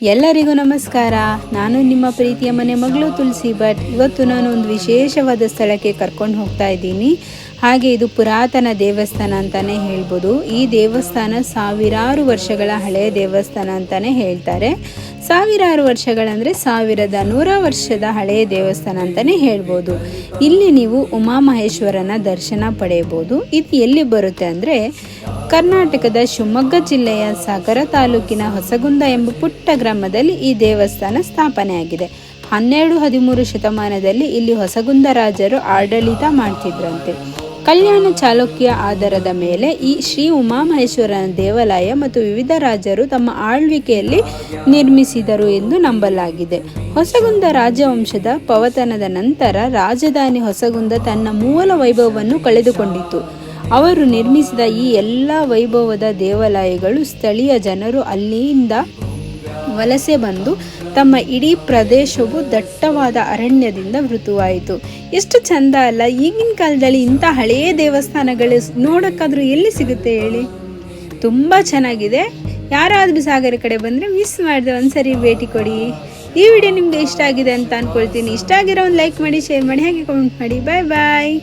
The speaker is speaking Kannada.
ಎಲ್ಲರಿಗೂ ನಮಸ್ಕಾರ. ನಾನು ನಿಮ್ಮ ಪ್ರೀತಿಯ ಮನೆ ಮಗಳು ತುಳಸಿ ಭಟ್. ಇವತ್ತು ನಾನು ಒಂದು ವಿಶೇಷವಾದ ಸ್ಥಳಕ್ಕೆ ಕರ್ಕೊಂಡು ಹೋಗ್ತಾ ಇದ್ದೀನಿ. ಹಾಗೆ ಇದು ಪುರಾತನ ದೇವಸ್ಥಾನ ಅಂತಾನೆ ಹೇಳ್ಬೋದು. ಈ ದೇವಸ್ಥಾನ ಸಾವಿರಾರು ವರ್ಷಗಳ ಹಳೆಯ ದೇವಸ್ಥಾನ ಅಂತಾನೆ ಹೇಳ್ತಾರೆ. ಸಾವಿರಾರು ವರ್ಷಗಳಂದರೆ ಸಾವಿರದ ನೂರ ವರ್ಷದ ಹಳೆಯ ದೇವಸ್ಥಾನ ಅಂತಾನೆ ಹೇಳ್ಬೋದು. ಇಲ್ಲಿ ನೀವು ಉಮಾಮಹೇಶ್ವರನ ದರ್ಶನ ಪಡೆಯಬಹುದು. ಇದು ಎಲ್ಲಿ ಬರುತ್ತೆ ಅಂದರೆ ಕರ್ನಾಟಕದ ಶಿವಮೊಗ್ಗ ಜಿಲ್ಲೆಯ ಸಾಗರ ತಾಲೂಕಿನ ಹೊಸಗುಂದ ಎಂಬ ಪುಟ್ಟ ಗ್ರಾಮದಲ್ಲಿ ಈ ದೇವಸ್ಥಾನ ಸ್ಥಾಪನೆಯಾಗಿದೆ. ಹನ್ನೆರಡು ಹದಿಮೂರು ಶತಮಾನದಲ್ಲಿ ಇಲ್ಲಿ ಹೊಸಗುಂದ ರಾಜರು ಆಡಳಿತ ಮಾಡ್ತಿದ್ರಂತೆ. ಕಲ್ಯಾಣ ಚಾಲುಕ್ಯ ಆಧಾರದ ಮೇಲೆ ಈ ಶ್ರೀ ಉಮಾಮಹೇಶ್ವರನ ದೇವಾಲಯ ಮತ್ತು ವಿವಿಧ ರಾಜರು ತಮ್ಮ ಆಳ್ವಿಕೆಯಲ್ಲಿ ನಿರ್ಮಿಸಿದರು ಎಂದು ನಂಬಲಾಗಿದೆ. ಹೊಸಗುಂದ ರಾಜವಂಶದ ಪವತನದ ನಂತರ ರಾಜಧಾನಿ ಹೊಸಗುಂದ ತನ್ನ ಮೂಲ ವೈಭವವನ್ನು ಕಳೆದುಕೊಂಡಿತು. ಅವರು ನಿರ್ಮಿಸಿದ ಈ ಎಲ್ಲ ವೈಭವದ ದೇವಾಲಯಗಳು ಸ್ಥಳೀಯ ಜನರು ಅಲ್ಲಿಯಿಂದ ವಲಸೆ ಬಂದು ತಮ್ಮ ಇಡೀ ಪ್ರದೇಶವು ದಟ್ಟವಾದ ಅರಣ್ಯದಿಂದ ಮೃತುವಾಯಿತು ಎಷ್ಟು ಚಂದ ಅಲ್ಲ, ಈಗಿನ ಕಾಲದಲ್ಲಿ ಇಂಥ ಹಳೆಯ ದೇವಸ್ಥಾನಗಳು ನೋಡೋಕ್ಕಾದ್ರೂ ಎಲ್ಲಿ ಸಿಗುತ್ತೆ ಹೇಳಿ? ತುಂಬ ಚೆನ್ನಾಗಿದೆ. ಯಾರಾದರೂ ಸಾಗರ ಕಡೆ ಬಂದರೆ ಮಿಸ್ ಮಾಡಿದೆ ಒಂದ್ಸರಿ ಭೇಟಿ ಕೊಡಿ. ಈ ವಿಡಿಯೋ ನಿಮಗೆ ಇಷ್ಟ ಆಗಿದೆ ಅಂತ ಅಂದ್ಕೊಳ್ತೀನಿ ಇಷ್ಟ ಆಗಿರೋ ಒಂದು ಲೈಕ್ ಮಾಡಿ ಶೇರ್ ಮಾಡಿ, ಹಾಗೆ ಕಮೆಂಟ್ ಮಾಡಿ. ಬಾಯ್ ಬಾಯ್